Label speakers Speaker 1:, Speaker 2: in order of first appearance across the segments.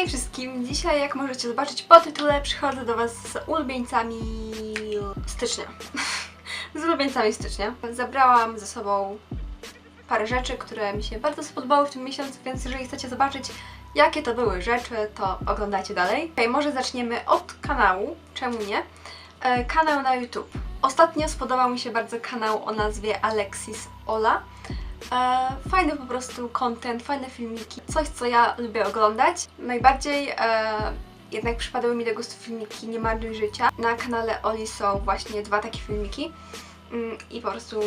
Speaker 1: Hej wszystkim! Dzisiaj, jak możecie zobaczyć po tytule, przychodzę do Was z ulubieńcami stycznia. z ulubieńcami stycznia. Zabrałam ze sobą parę rzeczy, które mi się bardzo spodobały w tym miesiącu, więc jeżeli chcecie zobaczyć, jakie to były rzeczy, to oglądajcie dalej. Okay, może zaczniemy od kanału, czemu nie? E, kanał na YouTube. Ostatnio spodobał mi się bardzo kanał o nazwie Alexis Ola. E, fajny po prostu content, fajne filmiki, coś co ja lubię oglądać. Najbardziej e, jednak przypadały mi do gustu filmiki Nie marnuj życia. Na kanale Oli są właśnie dwa takie filmiki mm, i po prostu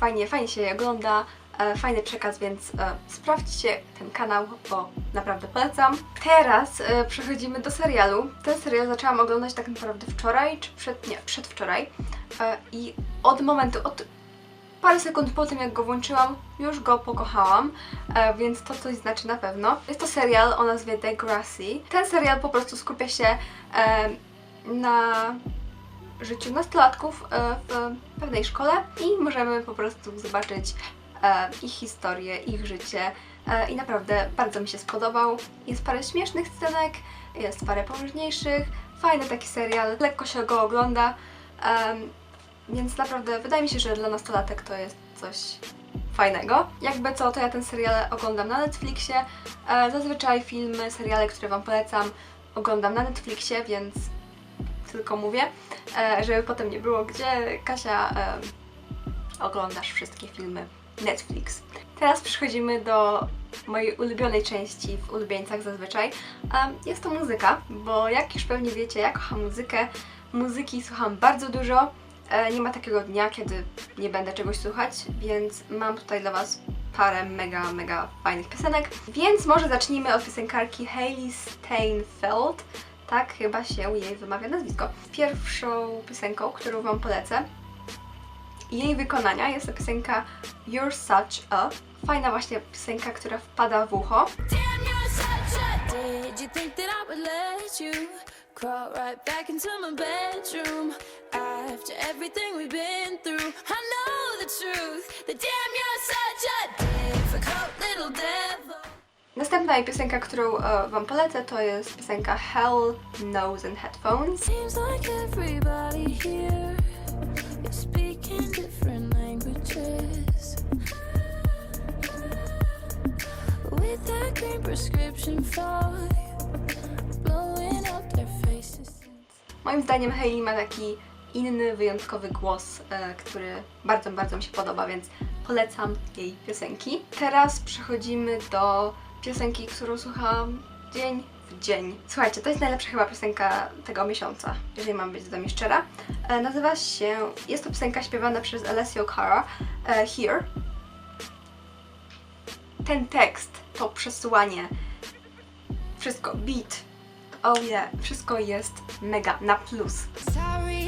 Speaker 1: fajnie, fajnie się je ogląda, e, fajny przekaz, więc e, sprawdźcie ten kanał, bo naprawdę polecam. Teraz e, przechodzimy do serialu. Ten serial zaczęłam oglądać tak naprawdę wczoraj, czy przed, nie, przedwczoraj e, i od momentu, od parę sekund po tym jak go włączyłam, już go pokochałam, e, więc to coś znaczy na pewno. Jest to serial o nazwie Degrassi. Ten serial po prostu skupia się e, na życiu nastolatków e, w pewnej szkole i możemy po prostu zobaczyć ich historię, ich życie i naprawdę bardzo mi się spodobał. Jest parę śmiesznych scenek, jest parę poważniejszych, fajny taki serial, lekko się go ogląda. Więc naprawdę wydaje mi się, że dla nastolatek to jest coś fajnego. Jakby co, to ja ten serial oglądam na Netflixie. E, zazwyczaj filmy, seriale, które Wam polecam, oglądam na Netflixie, więc tylko mówię, e, żeby potem nie było, gdzie Kasia e, oglądasz wszystkie filmy Netflix. Teraz przechodzimy do mojej ulubionej części w ulubieńcach zazwyczaj. Jest to muzyka, bo jak już pewnie wiecie, ja kocham muzykę. Muzyki słucham bardzo dużo. E, Nie ma takiego dnia, kiedy nie będę czegoś słuchać, więc mam tutaj dla Was parę mega, mega fajnych piosenek. Więc może zacznijmy od piosenkarki Hailey Steinfeld. Tak chyba się jej wymawia nazwisko. Pierwszą piosenką, którą Wam polecę, jej wykonania jest to piosenka You're Such A. Fajna właśnie piosenka, która wpada w ucho.
Speaker 2: After everything we've been through? I know the truth. That damn, you're such a difficult little devil.
Speaker 1: Następna piosenka, którą e, Wam polecę, to jest piosenka Hell, Nose and Headphones.
Speaker 2: Seems like everybody here is speaking different languages. With that green prescription fog blowing up their faces.
Speaker 1: Moim zdaniem Hailey ma taki inny, wyjątkowy głos, e, który bardzo, bardzo mi się podoba, więc polecam jej piosenki. Teraz przechodzimy do piosenki, którą słucham dzień w dzień. Słuchajcie, to jest najlepsza chyba piosenka tego miesiąca, jeżeli mam być z wami szczera. E, nazywa się, jest to piosenka śpiewana przez Alessio Cara, e, Here. Ten tekst, to przesłanie, wszystko, beat, oh yeah, wszystko jest mega na plus.
Speaker 2: Sorry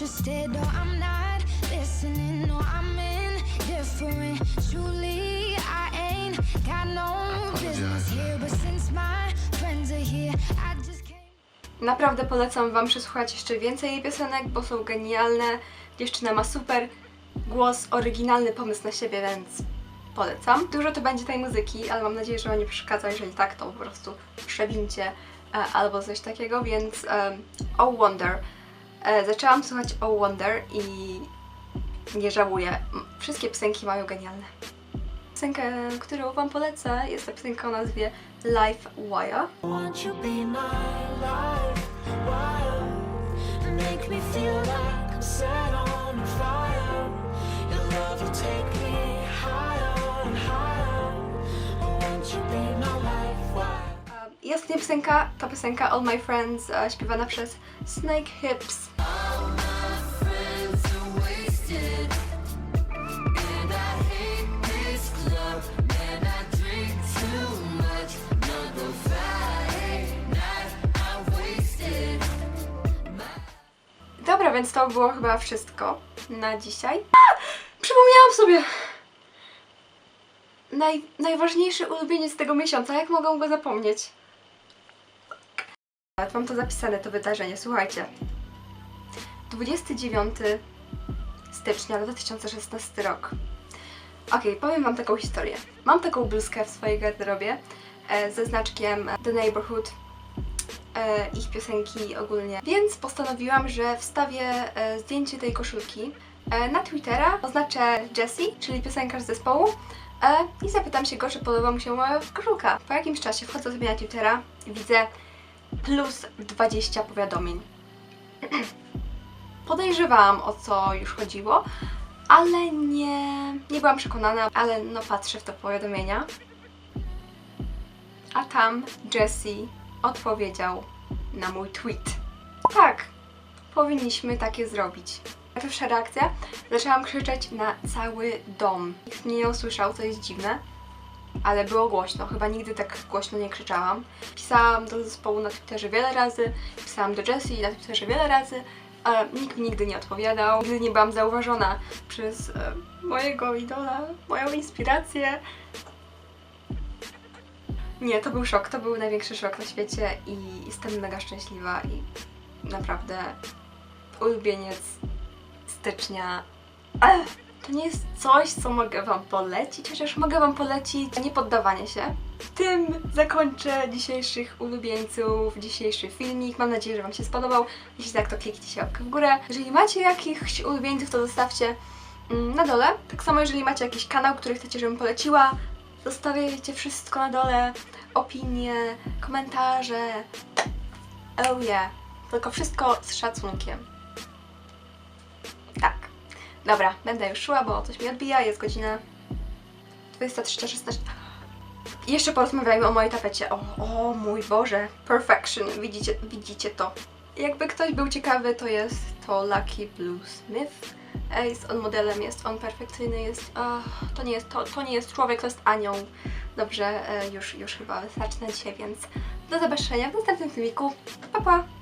Speaker 2: uninterested or I'm not listening. No, I'm indifferent. Truly, I ain't got no business here. But since my friends are here, I just can't.
Speaker 1: Naprawdę polecam Wam przesłuchać jeszcze więcej jej piosenek, bo są genialne. Dziewczyna ma super głos, oryginalny pomysł na siebie, więc polecam. Dużo to będzie tej muzyki, ale mam nadzieję, że Wam nie przeszkadza. Jeżeli tak, to po prostu przewincie e, albo coś takiego, więc um, Oh Wonder. E, zaczęłam słuchać Oh Wonder i nie żałuję. Wszystkie piosenki mają genialne. Piosenkę, którą Wam polecę, jest to piosenka o nazwie Life Wire.
Speaker 2: Wire?
Speaker 1: I ostatnia piosenka to piosenka All My Friends e, śpiewana przez Snake Hips. Więc to było chyba wszystko na dzisiaj. A! Przypomniałam sobie! Naj, najważniejszy ulubieniec tego miesiąca, jak mogę go zapomnieć? Mam to zapisane, to wydarzenie, słuchajcie. 29 stycznia 2016 rok. Okej, powiem wam taką historię. Mam taką bluzkę w swojej garderobie e, ze znaczkiem The Neighborhood ich piosenki ogólnie. Więc postanowiłam, że wstawię e, zdjęcie tej koszulki e, na Twittera, oznaczę Jessie, czyli piosenkarz zespołu e, i zapytam się go, czy podoba mu się moja koszulka. Po jakimś czasie wchodzę sobie na Twittera i widzę plus 20 powiadomień. Podejrzewałam o co już chodziło, ale nie, nie byłam przekonana, ale no patrzę w te powiadomienia. A tam Jesse odpowiedział na mój tweet. Tak, powinniśmy takie zrobić. Pierwsza reakcja, zaczęłam krzyczeć na cały dom. Nikt mnie nie usłyszał, co jest dziwne, ale było głośno. Chyba nigdy tak głośno nie krzyczałam. Pisałam do zespołu na Twitterze wiele razy, pisałam do Jessie na Twitterze wiele razy, ale nikt mi nigdy nie odpowiadał. Nigdy nie byłam zauważona przez e, mojego idola, moją inspirację. Nie, to był szok, to był największy szok na świecie i jestem mega szczęśliwa i naprawdę ulubieniec stycznia. Ech, to nie jest coś, co mogę Wam polecić, chociaż mogę Wam polecić niepoddawanie się. Tym zakończę dzisiejszych ulubieńców, dzisiejszy filmik. Mam nadzieję, że Wam się spodobał. Jeśli tak, to kliknijcie łapkę w górę. Jeżeli macie jakichś ulubieńców, to zostawcie mm, na dole. Tak samo, jeżeli macie jakiś kanał, który chcecie, żebym poleciła, zostawiajcie wszystko na dole. Opinie, komentarze. Oh yeah. Tylko wszystko z szacunkiem. Tak. Dobra, będę już szła, bo coś mi odbija. Jest godzina 23.16. Jeszcze porozmawiajmy o mojej tapecie. O, o mój Boże. Perfection. Widzicie, widzicie to. Jakby ktoś był ciekawy, to jest to Lucky Blue Smith. Jest on modelem, jest on perfekcyjny, jest... to, nie jest to, to nie jest człowiek, to jest anioł. Dobrze, e, już, już chyba wystarczy dzisiaj, więc do zobaczenia w następnym filmiku. Pa, pa!